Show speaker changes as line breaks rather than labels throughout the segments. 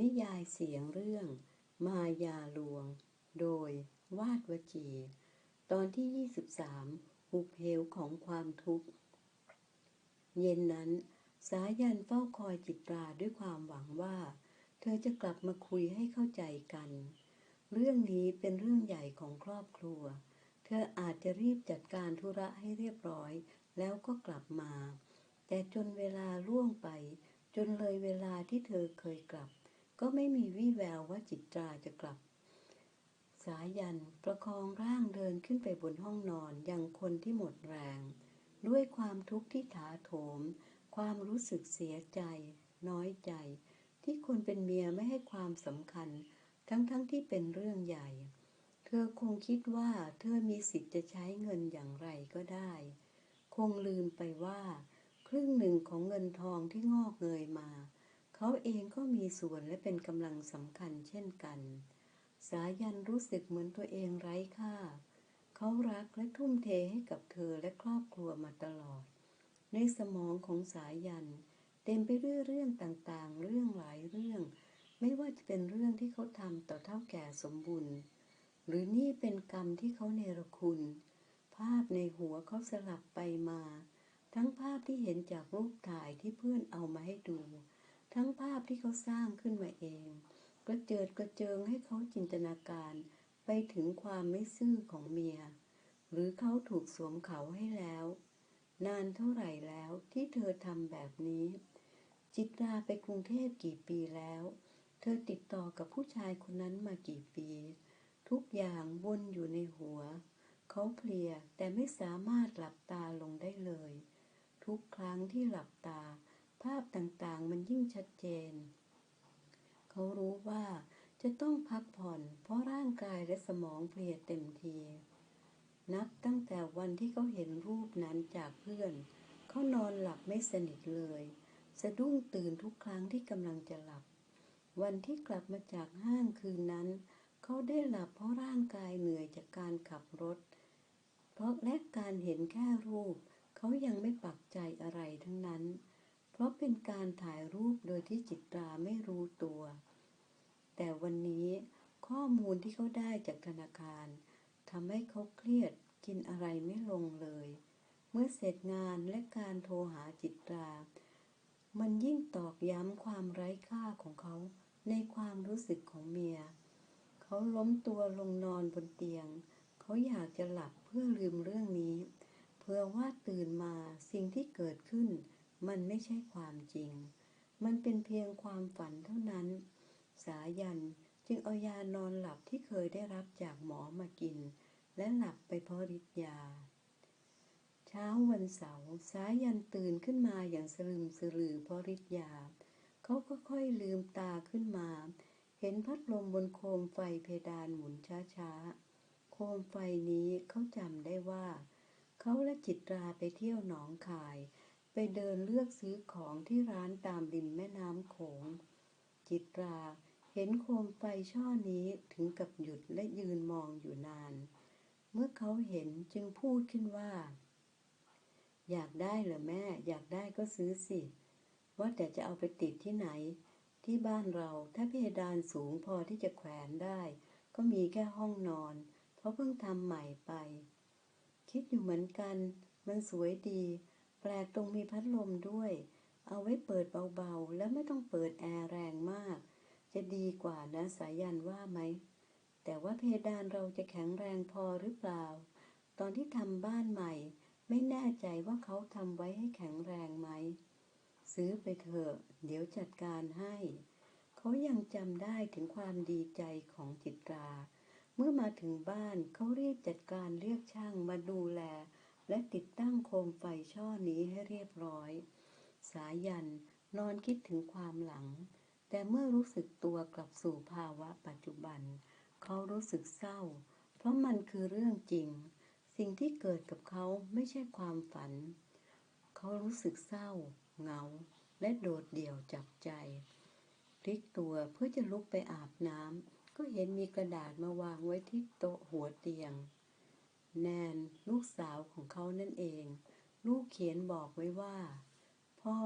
นิยายเสียงเรื่อง มายาลวง โดยวาดวจี ตอนที่ 23 หุบเหวของความทุกข์ เย็นนั้น สายันเฝ้าคอยจิตราด้วยความหวังว่า เธอจะกลับมาคุยให้เข้าใจกัน เรื่องนี้เป็นเรื่องใหญ่ของครอบครัว เธออาจจะรีบจัดการธุระให้เรียบร้อย แล้วก็กลับมา แต่จนเวลาล่วงไป จนเลยเวลาที่เธอเคยกลับ ก็ไม่มีวี่แววว่าจิตราจะกลับ สายันประคองร่างเดินขึ้นไปบนห้องนอนอย่างคนที่หมดแรง ด้วยความทุกข์ที่ถาโถม ความรู้สึกเสียใจ น้อยใจ ที่คนเป็นเมียไม่ให้ความสำคัญ ทั้งๆทที่เป็นเรื่องใหญ่ เธอคงคิดว่าเธอมีสิทธิ์จะใช้เงินอย่างไรก็ได้ คงลืมไปว่า ครึ่งหนึ่งของเงินทองที่งอกเงยมา เขาเองก็มีส่วนและเป็นกำลังสำคัญเช่นกัน สายันรู้สึกเหมือนตัวเองไร้ค่า เขารักและทุ่มเทให้กับเธอและครอบครัวมาตลอด ในสมองของสายัน เต็มไปด้วยเรื่องต่างๆ เรื่องหลายเรื่อง ไม่ว่าจะเป็นเรื่องที่เขาทำต่อเท่าแก่สมบุญหรือนี่เป็นกรรมที่เขาเนรคุณ ภาพในหัวเขาสลับไปมา ทั้งภาพที่เห็นจากรูปถ่ายที่เพื่อนเอามาให้ดู ทั้งภาพที่เขาสร้างขึ้นมาเอง กระเจิดกระเจิงให้เขาจินตนาการไปถึงความไม่ซื่อของเมีย หรือเขาถูกสวมเขาให้แล้ว นานเท่าไหร่แล้วที่เธอทำแบบนี้ จิตราไปกรุงเทพกี่ปีแล้ว เธอติดต่อกับผู้ชายคนนั้นมากี่ปี ทุกอย่างวนอยู่ในหัว เขาเพลียแต่ไม่สามารถหลับตาลงได้เลย ทุกครั้งที่หลับตา ภาพต่างๆ มันยิ่งชัดเจน เขารู้ว่าจะต้องพักผ่อน เพราะร่างกายและสมองเพลียเต็มที นับตั้งแต่วันที่เขาเห็นรูปนั้นจากเพื่อน เขานอนหลับไม่สนิทเลย สะดุ้งตื่นทุกครั้งที่กำลังจะหลับ วันที่กลับมาจากห้างคืนนั้น เขาได้หลับเพราะร่างกายเหนื่อยจากการขับรถ เพราะและการเห็นแค่รูป เขายังไม่ปักใจอะไรทั้งนั้น เพราะเป็นการถ่ายรูปโดยที่จิตราไม่รู้ตัว แต่วันนี้ข้อมูลที่เขาได้จากธนาคารทำให้เขาเครียดกินอะไรไม่ลงเลย เมื่อเสร็จงานและการโทรหาจิตรา มันยิ่งตอกย้ำความไร้ค่าของเขาในความรู้สึกของเมีย เขาล้มตัวลงนอนบนเตียง เขาอยากจะหลับเพื่อลืมเรื่องนี้ เพื่อว่าตื่นมาสิ่งที่เกิดขึ้น มันไม่ใช่ความจริง มันเป็นเพียงความฝันเท่านั้น สายันจึงเอายานอนหลับที่เคยได้รับจากหมอมากิน และหลับไปเพราะฤทธิ์ยา เช้าวันเสาร์สายันตื่นขึ้นมาอย่างสลืมสลือเพราะฤทธิ์ยา เขาก็ค่อยลืมตาขึ้นมา เห็นพัดลมบนโคมไฟเพดานหมุนช้าๆ โคมไฟนี้เขาจำได้ว่า เขาและจิตราไปเที่ยวหนองคาย ไปเดินเลือกซื้อของที่ร้านตามริมแม่น้ำโขง จิตราเห็นโคมไฟช่อนี้ถึงกับหยุดและยืนมองอยู่นาน เมื่อเขาเห็นจึงพูดขึ้นว่า อยากได้เหรอแม่ อยากได้ก็ซื้อสิ ว่าแต่จะเอาไปติดที่ไหน ที่บ้านเราถ้าเพดานสูงพอที่จะแขวนได้ ก็มีแค่ห้องนอน เพราะเพิ่งทำใหม่ไป คิดอยู่เหมือนกัน มันสวยดี แปลกตรงมีพัดลมด้วย เอาไว้เปิดเบาๆ แล้วไม่ต้องเปิดแอร์แรงมาก จะดีกว่านะสายันว่าไหม แต่ว่าเพดานเราจะแข็งแรงพอหรือเปล่า ตอนที่ทำบ้านใหม่ ไม่แน่ใจว่าเขาทำไว้ให้แข็งแรงไหม ซื้อไปเถอะ เดี๋ยวจัดการให้ เขายังจำได้ถึงความดีใจของจิตรา เมื่อมาถึงบ้านเขาเรียบจัดการเรียกช่างมาดูแล และติดตั้งโคมไฟช่อนี้ให้เรียบร้อย สายันนอนคิดถึงความหลัง แต่เมื่อรู้สึกตัวกลับสู่ภาวะปัจจุบัน เขารู้สึกเศร้า เพราะมันคือเรื่องจริง สิ่งที่เกิดกับเขาไม่ใช่ความฝัน เขารู้สึกเศร้า เหงา และโดดเดี่ยวจับใจพลิกตัวเพื่อจะลุกไปอาบน้ำก็เห็นมีกระดาษมาวางไว้ที่โต๊ะหัวเตียง แนนลูกสาวของเขานั่นเอง ลูกเขียนบอกไว้ว่า พ่อ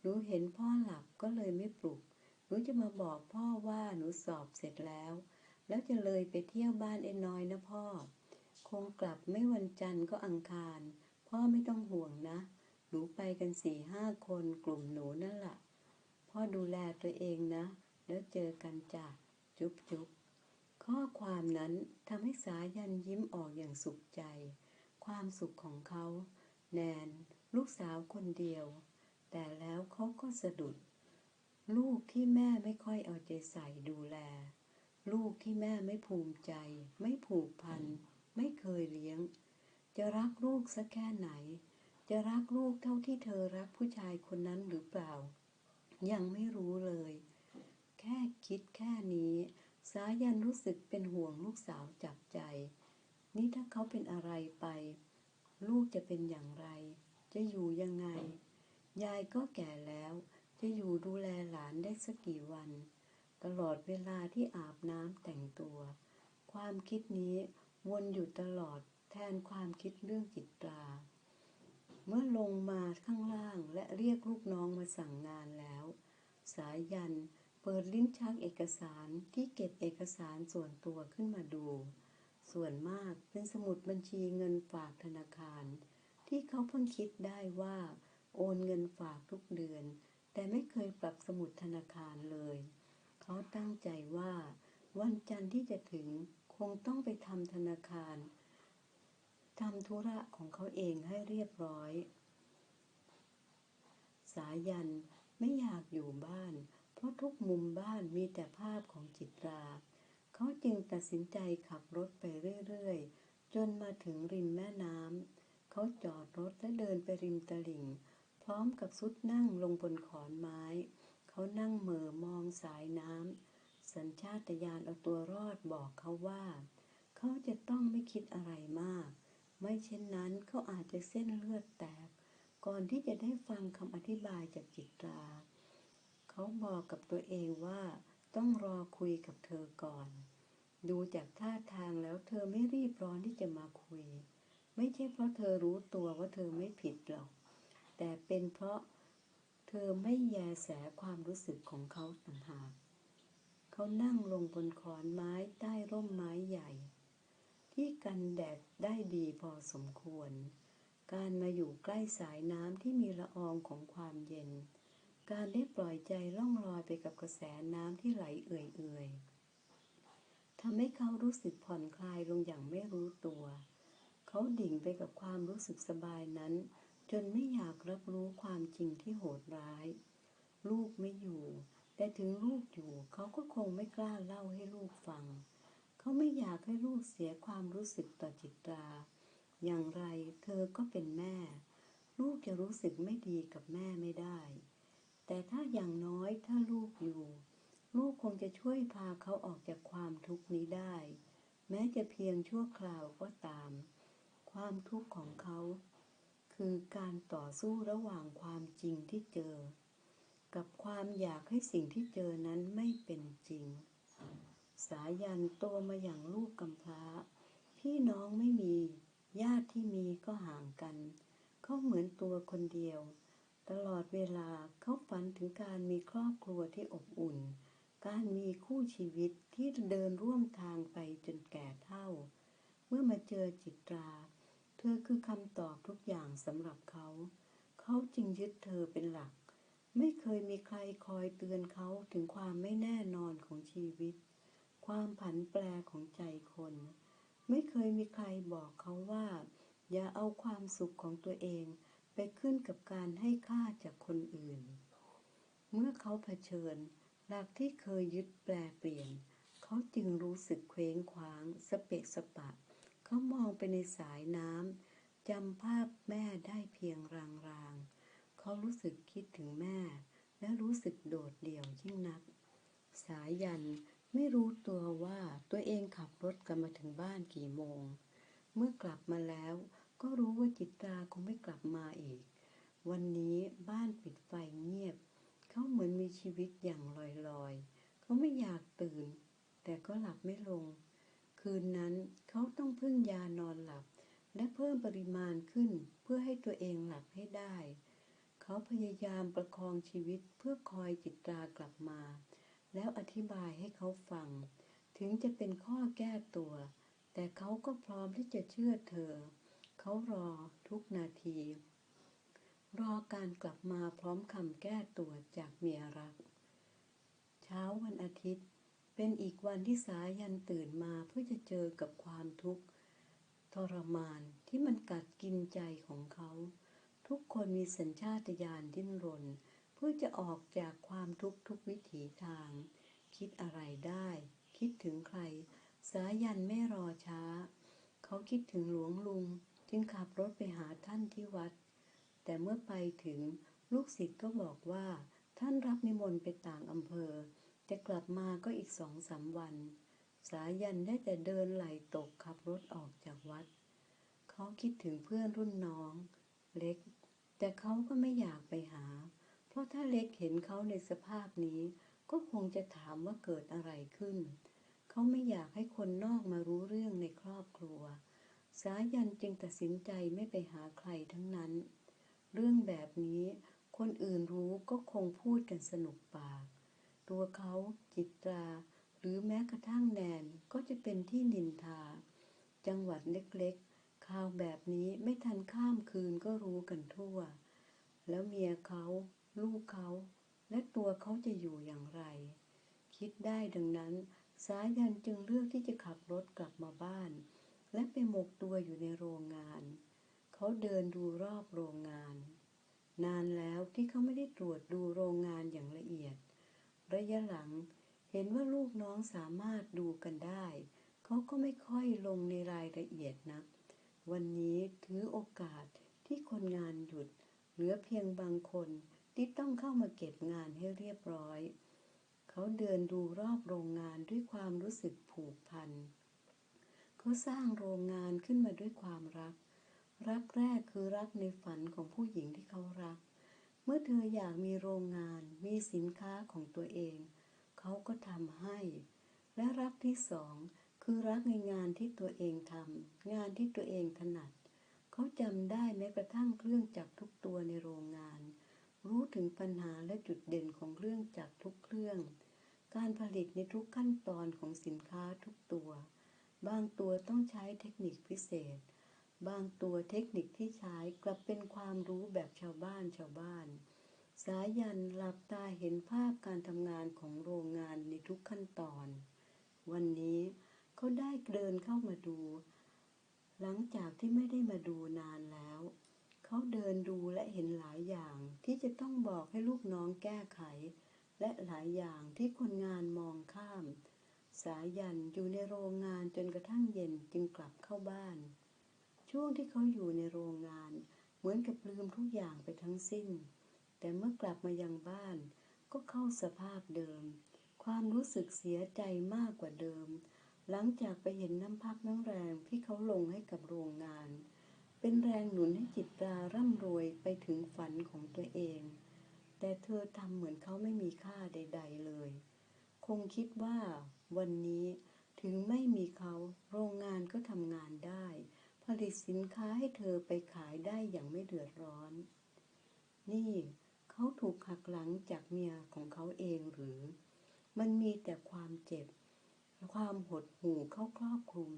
หนูเห็นพ่อหลับก็เลยไม่ปลุก หนูจะมาบอกพ่อว่าหนูสอบเสร็จแล้ว แล้วจะเลยไปเที่ยวบ้านไอ้น้อยนะพ่อ คงกลับไม่วันจันทร์ก็อังคาร พ่อไม่ต้องห่วงนะ หนูไปกันสี่ห้าคนกลุ่มหนูนั่นแหละพ่อดูแลตัวเองนะ แล้วเจอกันจ้ะจุ๊บจุ๊บ ข้อความนั้นทำให้สายันยิ้มออกอย่างสุขใจ ความสุขของเขา แนน ลูกสาวคนเดียว แต่แล้วเขาก็สะดุด ลูกที่แม่ไม่ค่อยเอาใจใส่ดูแล ลูกที่แม่ไม่ภูมิใจ ไม่ผูกพัน ไม่เคยเลี้ยง จะรักลูกสักแค่ไหน จะรักลูกเท่าที่เธอรักผู้ชายคนนั้นหรือเปล่า ยังไม่รู้เลย แค่คิดแค่นี้ สายันรู้สึกเป็นห่วงลูกสาวจับใจ นี่ถ้าเขาเป็นอะไรไป ลูกจะเป็นอย่างไร จะอยู่ยังไง ยายก็แก่แล้ว จะอยู่ดูแลหลานได้สักกี่วัน ตลอดเวลาที่อาบน้ำแต่งตัว ความคิดนี้วนอยู่ตลอดแทนความคิดเรื่องจิตรา เมื่อลงมาข้างล่างและเรียกลูกน้องมาสั่งงานแล้ว สายัน เปิดลิ้นชักเอกสารที่เก็บเอกสารส่วนตัวขึ้นมาดู ส่วนมากเป็นสมุดบัญชีเงินฝากธนาคาร ที่เขาเพิ่งคิดได้ว่า โอนเงินฝากทุกเดือน แต่ไม่เคยปรับสมุดธนาคารเลย เขาตั้งใจว่า วันจันทร์ที่จะถึงคงต้องไปทำธนาคารทำธุระของเขาเองให้เรียบร้อย สายันไม่อยากอยู่บ้านเเพราะทุกมุมบ้านมีแต่ภาพของจิตรา เขาจึงตัดสินใจขับรถไปเรื่อยๆ จนมาถึงริมแม่น้ำ เขาจอดรถและเดินไปริมตลิ่ง พร้อมกับซุดนั่งลงบนขอนไม้ เขานั่งเหม่อมองสายน้ำ สัญชาตญาณเอาตัวรอดบอกเขาว่า เขาจะต้องไม่คิดอะไรมาก ไม่เช่นนั้นเขาอาจจะเส้นเลือดแตก ก่อนที่จะได้ฟังคำอธิบายจากจิตรา เขาบอกกับตัวเองว่า ต้องรอคุยกับเธอก่อน ดูจากท่าทางแล้วเธอไม่รีบร้อนที่จะมาคุย ไม่ใช่เพราะเธอรู้ตัวว่าเธอไม่ผิดหรอก แต่เป็นเพราะเธอไม่แยแสความรู้สึกของเขาต่างหากเขานั่งลงบนขอนไม้ใต้ร่มไม้ใหญ่ ที่กันแดดได้ดีพอสมควร การมาอยู่ใกล้สายน้ำที่มีละอองของความเย็น การได้ปล่อยใจล่องลอยไปกับกระแสน้ำที่ไหลเอื่อยๆทำให้เขารู้สึกผ่อนคลายลงอย่างไม่รู้ตัว เขาดิ่งไปกับความรู้สึกสบายนั้น จนไม่อยากรับรู้ความจริงที่โหดร้าย ลูกไม่อยู่ แต่ถึงลูกอยู่เขาก็คงไม่กล้าเล่าให้ลูกฟัง เขาไม่อยากให้ลูกเสียความรู้สึกต่อจิตรา อย่างไรเธอก็เป็นแม่ ลูกจะรู้สึกไม่ดีกับแม่ไม่ได้ แต่ถ้าอย่างน้อยถ้าลูกอยู่ ลูกคงจะช่วยพาเขาออกจากความทุกข์นี้ได้ แม้จะเพียงชั่วคราวก็ตาม ความทุกข์ของเขา คือการต่อสู้ระหว่างความจริงที่เจอ กับความอยากให้สิ่งที่เจอนั้นไม่เป็นจริง สายันโตมาอย่างลูกกำพร้า พี่น้องไม่มี ญาติที่มีก็ห่างกัน เขาเหมือนตัวคนเดียว ตลอดเวลาเขาฝันถึงการมีครอบครัวที่อบอุ่น การมีคู่ชีวิตที่เดินร่วมทางไปจนแก่เฒ่า เมื่อมาเจอจิตรา เธอคือคำตอบทุกอย่างสำหรับเขา เขาจึงยึดเธอเป็นหลัก ไม่เคยมีใครคอยเตือนเขาถึงความไม่แน่นอนของชีวิต ความผันแปรของใจคน ไม่เคยมีใครบอกเขาว่า อย่าเอาความสุขของตัวเอง ไปขึ้นกับการให้ค่าจากคนอื่น เมื่อเขาเผชิญหลักที่เคยยึดแปลเปลี่ยน เขาจึงรู้สึกเคว้งคว้าง สเปะสปะ เขามองไปในสายน้ำจำภาพแม่ได้เพียงรางๆ เขารู้สึกคิดถึงแม่ และรู้สึกโดดเดี่ยวยิ่งนัก สายันไม่รู้ตัวว่าตัวเองขับรถกันมาถึงบ้านกี่โมง เมื่อกลับมาแล้ว ก็รู้ว่าจิตราคงไม่กลับมาอีก วันนี้บ้านปิดไฟเงียบ เขาเหมือนมีชีวิตอย่างลอยๆ เขาไม่อยากตื่น แต่ก็หลับไม่ลง คืนนั้นเขาต้องพึ่งยานอนหลับ และเพิ่มปริมาณขึ้นเพื่อให้ตัวเองหลับให้ได้ เขาพยายามประคองชีวิตเพื่อคอยจิตรากลับมา แล้วอธิบายให้เขาฟัง ถึงจะเป็นข้อแก้ตัว แต่เขาก็พร้อมที่จะเชื่อเธอ เขารอทุกนาที รอการกลับมาพร้อมคำแก้ตัวจากเมียรัก เช้าวันอาทิตย์เป็นอีกวันที่สายันตื่นมาเพื่อจะเจอกับความทุกข์ทรมานที่มันกัดกินใจของเขา ทุกคนมีสัญชาตญาณดิ้นรน เพื่อจะออกจากความทุกข์ทุกวิถีทาง คิดอะไรได้ คิดถึงใคร สายันไม่รอช้า เขาคิดถึงหลวงลุง จึงขับรถไปหาท่านที่วัด แต่เมื่อไปถึงลูกศิษย์ก็บอกว่า ท่านรับนิมนต์ไปต่างอำเภอจะกลับมาก็อีกสองสามวัน สายันได้แต่เดินไหลตกขับรถออกจากวัด เขาคิดถึงเพื่อนรุ่นน้อง เล็ก แต่เขาก็ไม่อยากไปหา เพราะถ้าเล็กเห็นเขาในสภาพนี้ ก็คงจะถามว่าเกิดอะไรขึ้น เขาไม่อยากให้คนนอกมารู้เรื่องในครอบครัว สายันจึงตัดสินใจไม่ไปหาใครทั้งนั้น เรื่องแบบนี้คนอื่นรู้ก็คงพูดกันสนุกปาก ตัวเขาจิตรา หรือแม้กระทั่งแนนก็จะเป็นที่นินทา จังหวัดเล็กๆข่าวแบบนี้ไม่ทันข้ามคืนก็รู้กันทั่ว แล้วเมียเขา ลูกเขา และตัวเขาจะอยู่อย่างไร คิดได้ดังนั้น สายันจึงเลือกที่จะขับรถกลับมาบ้าน และไปหมกตัวอยู่ในโรงงาน เขาเดินดูรอบโรงงาน นานแล้วที่เขาไม่ได้ตรวจดูโรงงานอย่างละเอียด ระยะหลังเห็นว่าลูกน้องสามารถดูกันได้ เขาก็ไม่ค่อยลงในรายละเอียดนัก วันนี้ถือโอกาสที่คนงานหยุด เหลือเพียงบางคนที่ต้องเข้ามาเก็บงานให้เรียบร้อย เขาเดินดูรอบโรงงานด้วยความรู้สึกผูกพันเขาสร้างโรงงานขึ้นมาด้วยความรัก รักแรกคือรักในฝันของผู้หญิงที่เขารัก เมื่อเธออยากมีโรงงาน มีสินค้าของตัวเอง เขาก็ทำให้ และรักที่สองคือรักในงานที่ตัวเองทำงานที่ตัวเองถนัด เขาจำได้แม้กระทั่งเครื่องจักรทุกตัวในโรงงาน รู้ถึงปัญหาและจุดเด่นของเครื่องจักรทุกเครื่อง การผลิตในทุกขั้นตอนของสินค้าทุกตัว บางตัวต้องใช้เทคนิคพิเศษ บางตัวเทคนิคที่ใช้กลับเป็นความรู้แบบชาวบ้านชาวบ้าน สายันหลับตาเห็นภาพการทำงานของโรงงานในทุกขั้นตอน วันนี้เขาได้เดินเข้ามาดู หลังจากที่ไม่ได้มาดูนานแล้ว เขาเดินดูและเห็นหลายอย่างที่จะต้องบอกให้ลูกน้องแก้ไข และหลายอย่างที่คนงานมองข้าม สายันอยู่ในโรงงานจนกระทั่งเย็นจึงกลับเข้าบ้าน ช่วงที่เขาอยู่ในโรงงาน เหมือนกับลืมทุกอย่างไปทั้งสิ้น แต่เมื่อกลับมายังบ้าน ก็เข้าสภาพเดิม ความรู้สึกเสียใจมากกว่าเดิม หลังจากไปเห็นน้ำพักน้ำแรงที่เขาลงให้กับโรงงาน เป็นแรงหนุนให้จิตราร่ำรวยไปถึงฝันของตัวเอง แต่เธอทำเหมือนเขาไม่มีค่าใด ๆ เลย คงคิดว่าวันนี้ถึงไม่มีเขาโรงงานก็ทำงานได้ ผลิตสินค้าให้เธอไปขายได้อย่างไม่เดือดร้อน นี่เขาถูกหักหลังจากเมียของเขาเองหรือ มันมีแต่ความเจ็บ ความหดหู่เข้าครอบคลุม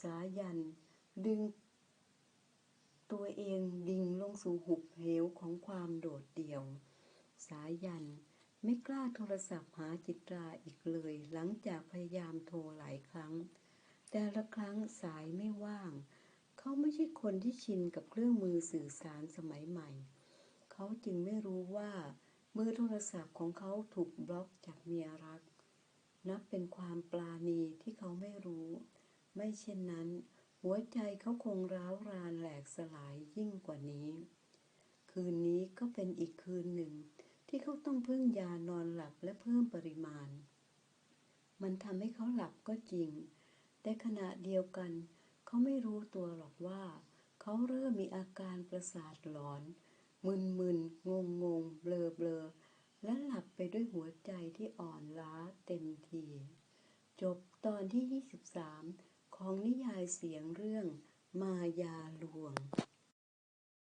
สายัน ดึง ตัวเองดิ่งลงสู่หุบเหวของความโดดเดี่ยว สายัน ไม่กล้าโทรศัพท์หาจิตราอีกเลย หลังจากพยายามโทรหลายครั้ง แต่ละครั้งสายไม่ว่าง เขาไม่ใช่คนที่ชินกับเครื่องมือสื่อสารสมัยใหม่ เขาจึงไม่รู้ว่าเบอร์โทรศัพท์ของเขาถูกบล็อกจากเมียรัก นับเป็นความปลาณีที่เขาไม่รู้ ไม่เช่นนั้น หัวใจเขาคงร้าวรานแหลกสลายยิ่งกว่านี้ คืนนี้ก็เป็นอีกคืนหนึ่ง ที่เขาต้องพึ่งยานอนหลับและเพิ่มปริมาณ มันทำให้เขาหลับก็จริง แต่ขณะเดียวกัน เขาไม่รู้ตัวหรอกว่า เขาเริ่มมีอาการประสาทหลอน มึนมึนงงงงเบลอเบลอและหลับไปด้วยหัวใจที่อ่อนล้าเต็มที จบตอนที่ 23 ของนิยายเสียงเรื่องมายาลวง